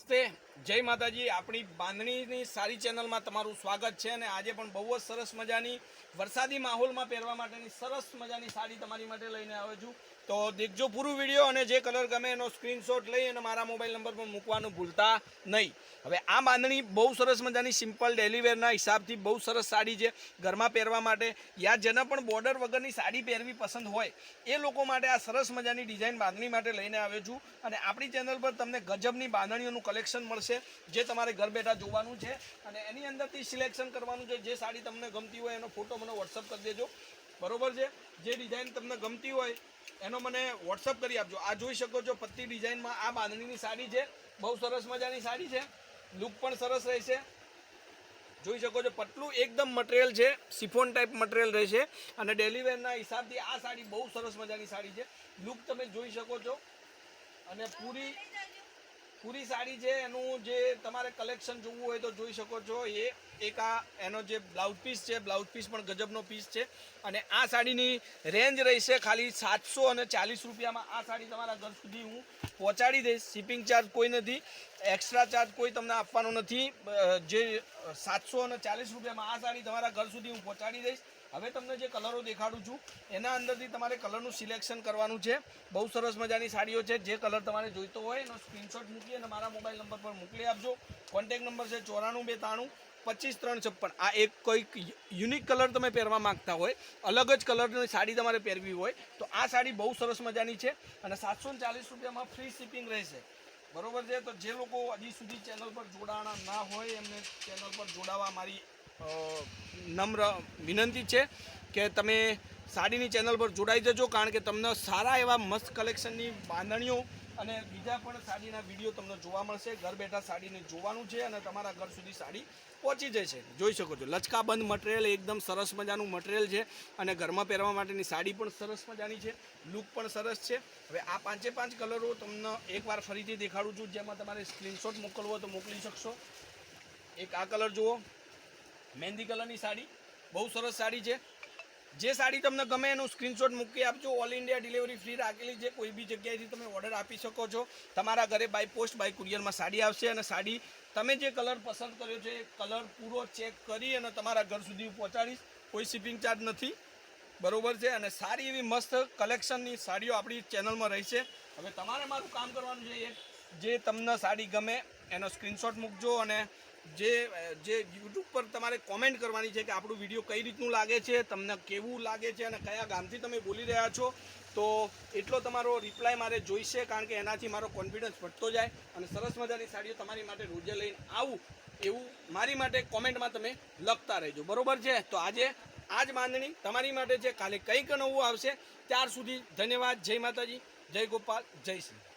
くて。જય માતાજી, આપણી બાંધણીની સારી ચેનલમાં તમારું સ્વાગત છે અને આજે પણ બહુ જ સરસ મજાની વરસાદી માહોલમાં પહેરવા માટેની સરસ મજાની સાડી તમારી માટે લઈને આવ્યો છું. તો દેખજો પૂરું વીડિયો અને જે કલર ગમે એનો સ્ક્રીનશોટ લઈ અને મારા મોબાઈલ નંબર પર મૂકવાનું ભૂલતા નહીં. હવે આ બાંધણી બહુ સરસ મજાની સિમ્પલ ડેલીવેરના હિસાબથી બહુ સરસ સાડી છે ઘરમાં પહેરવા માટે. યા જેને પણ બોર્ડર વગરની સાડી પહેરવી પસંદ હોય, એ લોકો માટે આ સરસ મજાની ડિઝાઇન બાંધણી માટે લઈને આવ્યો છું. અને આપણી ચેનલ પર તમને ગજબની બાંધણીઓનું કલેક્શન મળશે. જે તમારે ઘર બેઠા જોવાનું છે અને એની અંદરથી સિલેક્શન કરવાનું છે. જે સાડી તમને ગમતી હોય એનો ફોટો મને વોટ્સઅપ કરી દેજો. બરોબર છે? જે ડિઝાઇન તમને ગમતી હોય એનો મને વોટ્સઅપ કરી આપજો. આ જોઈ શકો છો પત્તી ડિઝાઇનમાં આ બાંધણીની સાડી છે. બહુ સરસ મજાની સાડી છે. લુક પણ સરસ રહેશે. જોઈ શકો છો પટલું એકદમ મટીરિયલ છે. સિફોન ટાઈપ મટીરિયલ રહેશે. અને ડેલીવેરના હિસાબથી આ સાડી બહુ સરસ મજાની સાડી છે. લુક તમે જોઈ શકો છો. અને પૂરી પૂરી સાડી છે, એનું જે તમારે કલેક્શન જોવું હોય તો જોઈ શકો છો. એ એક આ, એનો જે બ્લાઉઝ પીસ છે બ્લાઉઝ પીસ પણ ગજબનો પીસ છે. અને આ સાડીની રેન્જ રહેશે ખાલી સાતસો અને ચાલીસ રૂપિયામાં. આ સાડી તમારા ઘર સુધી હું પહોંચાડી દઈશ. શિપિંગ ચાર્જ કોઈ નથી. એક્સ્ટ્રા ચાર્જ કોઈ તમને આપવાનો નથી. જે સાતસો અને ચાલીસ રૂપિયામાં આ સાડી તમારા ઘર સુધી હું પહોંચાડી દઈશ. હવે તમને જે કલરો દેખાડું છું, એના અંદરથી તમારે કલરનું સિલેક્શન કરવાનું છે. બહુ સરસ મજાની સાડીઓ છે. જે કલર તમારે જોઈતો હોય, એનો સ્ક્રીનશોટ મૂકી અને મારા મોબાઈલ નંબર પર મોકલી આપજો. કોન્ટેક નંબર છે ચોરાણું બે ત્રાણું પચીસ ત્રણ છપ્પન. આ એક કોઈક યુનિક કલર તમે પહેરવા માંગતા હોય, અલગ જ કલરની સાડી તમારે પહેરવી હોય, તો આ સાડી બહુ સરસ મજાની છે અને સાતસો ચાલીસ રૂપિયામાં ફ્રી શિપિંગ રહેશે. બરોબર છે? તો જે લોકો હજી સુધી ચેનલ પર જોડાણા ના હોય, એમને ચેનલ પર જોડાવા મારી નમ્ર વિનંતી છે કે તમે સાડીની ચેનલ પર જોડાઈ જજો, કારણ કે તમને સારા એવા મસ્ત કલેક્શનની બાંધણીઓ અને બીજા પણ સાડીના વીડિયો તમને જોવા મળશે. ઘર બેઠા સાડીને જોવાનું છે અને તમારા ઘર સુધી સાડી પહોંચી જશે જોઈ શકો છો, લચકાબંધ મટીરિયલ એકદમ સરસ મજાનું મટીરિયલ છે અને ઘરમાં પહેરવા માટેની સાડી પણ સરસ મજાની છે લુક પણ સરસ છે. હવે આ પાંચે પાંચ કલરો તમને એકવાર ફરીથી દેખાડું છું, જેમાં તમારે સ્ક્રીનશોટ મોકલવો તો મોકલી શકશો. એક આ કલર જુઓ, મહેંદી કલરની સાડી, બહુ સરસ સાડી છે. જે સાડી તમને ગમે એનું સ્ક્રીનશોટ મૂકી આપજો. ઓલ ઇન્ડિયા ડિલિવરી ફ્રી રાખેલી છે. કોઈ બી જગ્યાએથી તમે ઓર્ડર આપી શકો છો. તમારા ઘરે બાય પોસ્ટ બાય કુરિયરમાં સાડી આવશે અને સાડી તમે જે કલર પસંદ કર્યો છે, એ કલર પૂરો ચેક કરી અને તમારા ઘર સુધી પહોંચાડીશ. કોઈ શિપિંગ ચાર્જ નથી. બરોબર છે? અને સારી એવી મસ્ત કલેક્શનની સાડીઓ આપણી ચેનલમાં રહેશે. હવે તમારે મારું કામ કરવાનું છે એ જે. તમને સાડી ગમે, એનો સ્ક્રીનશોટ મૂકજો અને જે જે યુટ્યુબ પર તમારે કોમેન્ટ કરવાની છે કે આપણું વીડિયો કઈ રીતનું લાગે છે, તમને કેવું લાગે છે અને કયા ગામથી તમે બોલી રહ્યા છો, તો એટલો તમારો રિપ્લાય મારે જોઈશે કારણ કે એનાથી મારો કોન્ફિડન્સ વધતો જાય અને સરસ મજાની સાડીઓ તમારી માટે રોજે લઈને આવું એવું મારી માટે કોમેન્ટમાં તમે લખતા રહેજો. બરોબર છે? તો આજે આ જ માંદણી તમારી માટે છે. કાલે કંઈક નવું આવશે. ત્યાર સુધી ધન્યવાદ. જય માતાજી. જય ગોપાલ. જય શ્રી.